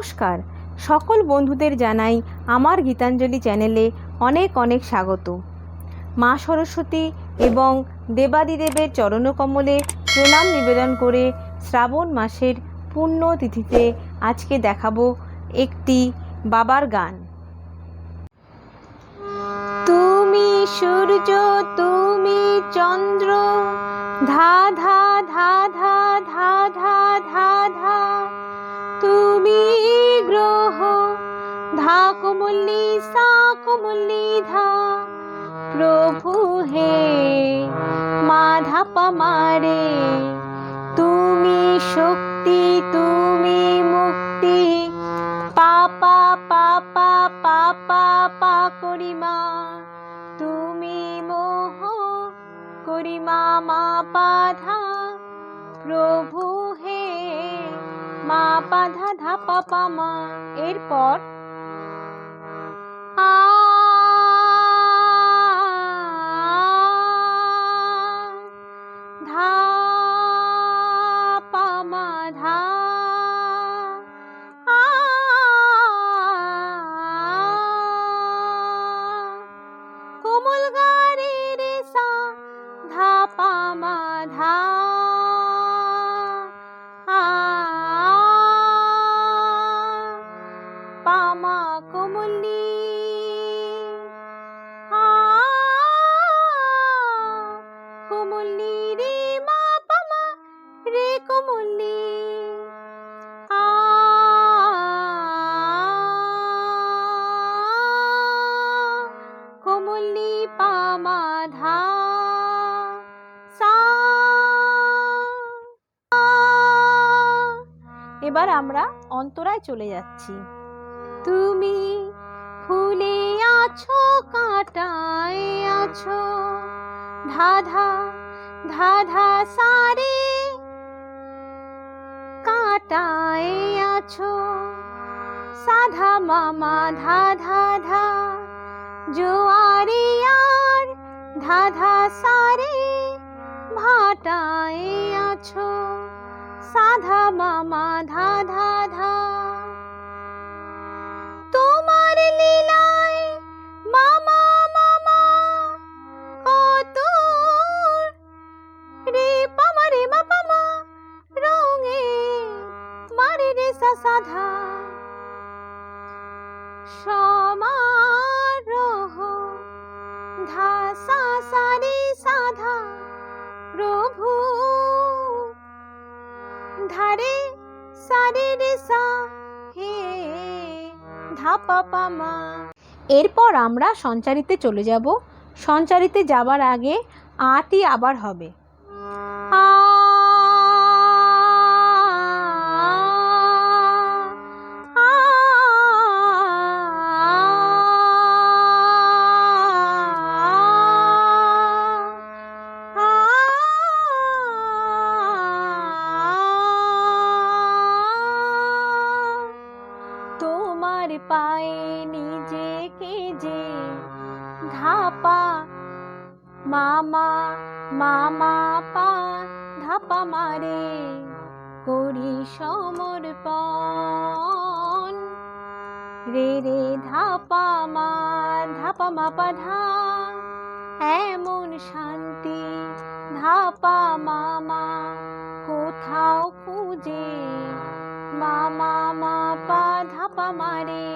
নমস্কার। সকল বন্ধুদের জানাই আমার গীতাঞ্জলি চ্যানেলে অনেক অনেক স্বাগত। মা সরস্বতী এবং দেবাদিদেবের চরণকমলে প্রণাম নিবেদন করে শ্রাবণ মাসের পূর্ণ তিথিতে আজকে দেখাবো একটি বাবার গান। তুমি সূর্য, তুমি চন্দ্র, ধা ধা ধা ধা ধা ধা ধা ধা কুমুল্লি, সা কুমুল্লি ধা। প্রভু হে মাধা পামারে তুমি শক্তি, তুমি মুক্তি। পাপা পাপা পাপা, পা করিমা, তুমি মোহ করিমা, মা পাধা প্রভু হে মা পাধা ধা পাপা মা। এরপর 好。এবার আমরা অন্তরায় চলে যাচ্ছি। তুমি ফুলে আছো, কাটায় আছো, ধাধা ধাধা সারে। কাটায় আছো, সাধা মামা, ধা ধা ধা, জোয়ারে আর ধাধা সারে, ভাটায় আছো। সাধা মামা, ধা ধা ধা। তোমার লীলায় মামা মামা, কত রে পামা রে মা, পামা, রঙে মারে রে সা সাধা। সমারোহ ধা সা ধারে সারে রে সা হে ধা পা পা মা এরপর আমরা সঞ্চারিতে চলে যাব। সঞ্চারিতে যাবার আগে আটি আবার হবে। পায়ে নিজেকে যে ধাপা, মামা মামা পা ধাপা মারে, করি সমর্পণ। রে রে, ধাপা মা ধাপা মা পা ধা, এমন শান্তি, ধাপা মামা, কোথাও খুঁজে, মামা মা পা ধাপা মারে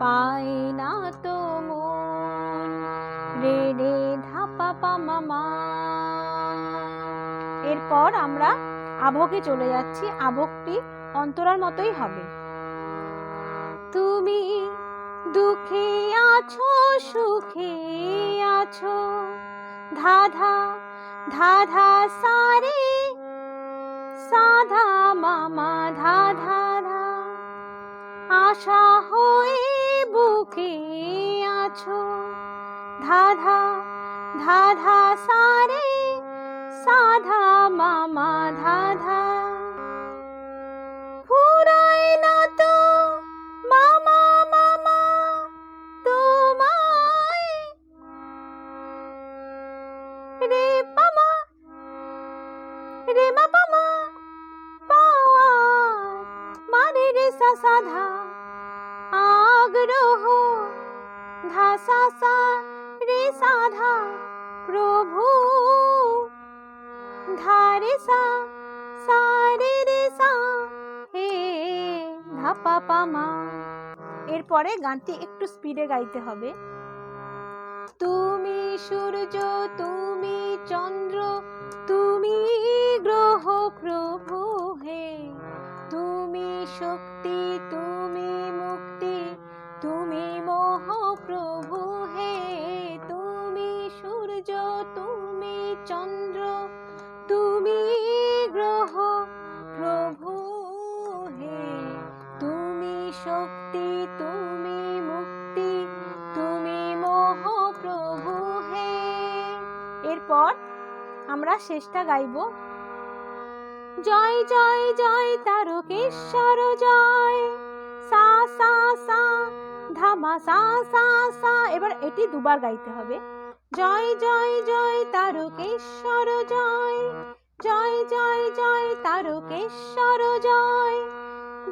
পায় না তো মন রে রে ধাপা পা মামা এরপর আমরা আভোগে চলে যাচ্ছি, আভোগটি অন্তরার মতোই হবে। তুমি দুঃখে আছো, সুখে আছো, ধাধা ধাধা সারে, সাধা মামা ধা ধা ধা আশা হয়ে বুকে আছো। ধাধা ধাধা সারে সাধা মামা ধাধা। ফুরায় না তো সা সা রে প্রভু। সা সা রে রে সা হে ধা পা পা মা এরপরে গানটি একটু স্পিডে গাইতে হবে। তুমি সূর্য, তুমি চন্দ্র, তুমি গ্রহ প্রভু হে। তুমি শক্তি, তুমি প্রভু হে, তুমি সূর্য, তুমি চন্দ্র, তুমি গ্রহ, প্রভু হে, তুমি শক্তি, তুমি মুক্তি, তুমি মোহ প্রভু হে। এরপর আমরা শেষটা গাইবো। জয় জয় জয় তারকেশ্বর, জয়। সা সা সা ধামা সা সা সা। এবার এটি দুবার গাইতে হবে। জয় জয় জয় তারকেশ্বর, জয়। জয় জয় জয় তারকেশ্বর, জয়।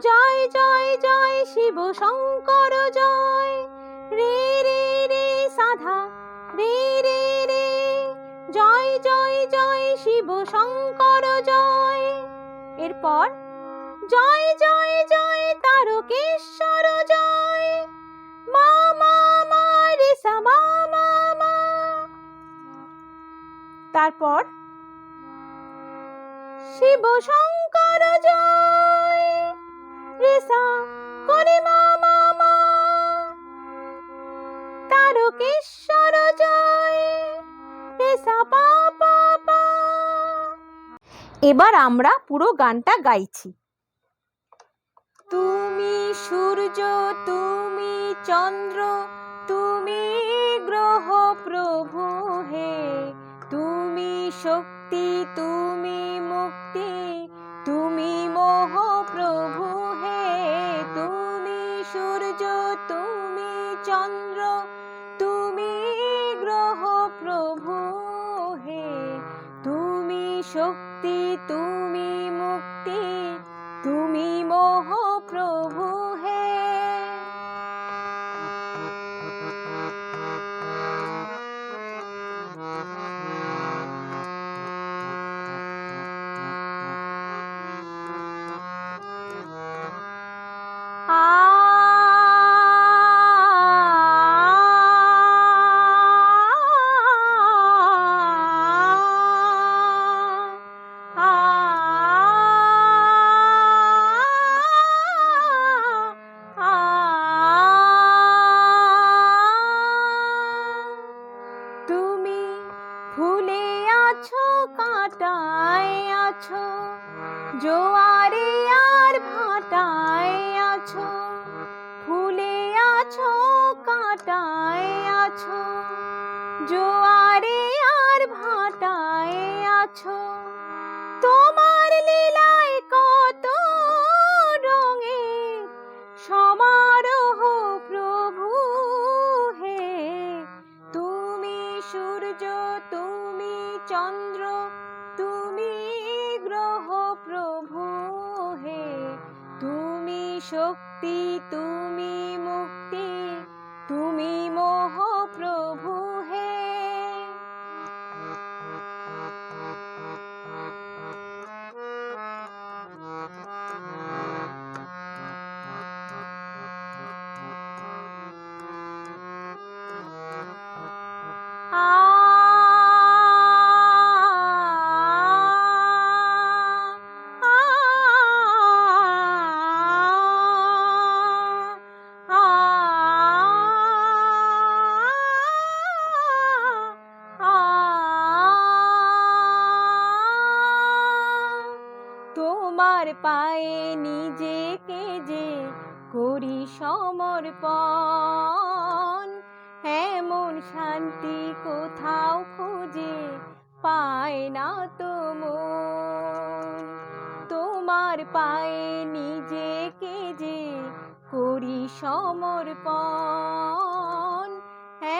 জয় জয় জয় শিব শঙ্কর জয়। রে রে রে সাধা। রে রে রে। জয় জয় জয় শিব শঙ্কর জয়। এরপর, জয় জয় জয় তারকেশ্বর তারপর? শিব শঙ্কর জয়। রে সা করে মা মা মা তারকেশ্বর জয়। রে সা পা পা পা। এবার আমরা পুরো গানটা গাইছি। তুমি সূর্য, তুমি চন্দ্র, তুমি গ্রহ প্রভু হে। শক্তি, তুমি মুক্তি, তুমি মোহ প্রভু হে, তুমি সূর্য, তুমি চন্দ্র, তুমি গ্রহ প্রভু হে, তুমি শক্তি, তুমি মুক্তি, তুমি মোহ প্রভু আছো? জোয়ারে আর ভাটায় আছো? তোমার লীলায় কত রঙে সমারোহ প্রভু হে। তুমি সূর্য, তুমি চন্দ্র, তুমি গ্রহ প্রভু হে। তুমি শক্তি, তুমি মুক্তি, তুমি মোহ প্রভু তোমার পায়ে নিজেকে যে করি সমর্পণ, এমন শান্তি কোথাও খুঁজে পায় না তো তোমার পায়ে নিজেকে যে করি সমর্পণ,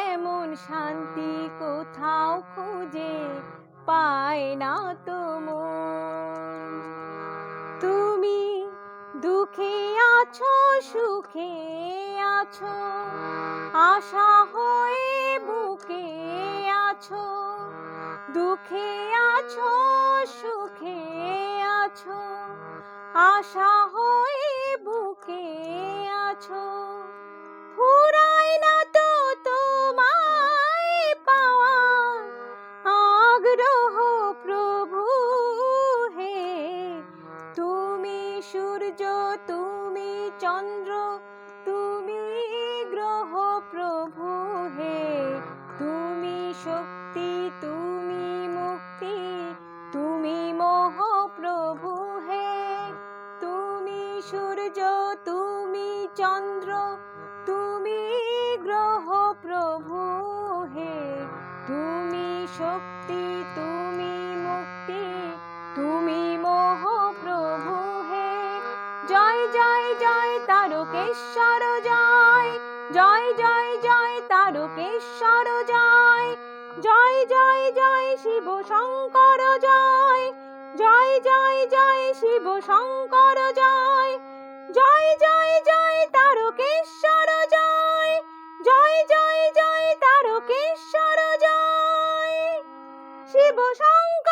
এমন শান্তি কোথাও খুঁজে পায় না তো দুঃখে আছো, সুখে আছো, আশা হয়ে বুকে আছো, দুঃখে আছো, সুখে আছো, আশা হয়ে বুকে আছো, ফুরায় না তো সূর্য, তুমি চন্দ্র, তুমি গ্রহ প্রভু হে। তুমি শক্তি, তুমি মুক্তি, তুমি মোহ প্রভু হে। তুমি সূর্য, তুমি চন্দ্র তারকেশ্বর জয় জয় জয় জয় তারকেশ্বর জয় জয় জয় জয় শিব শঙ্কর জয় জয় জয় জয় শিব শঙ্কর জয় জয় জয় জয় তারকেশ্বর জয় জয় জয় জয় তারকেশ্বর জয় শিব শঙ্কর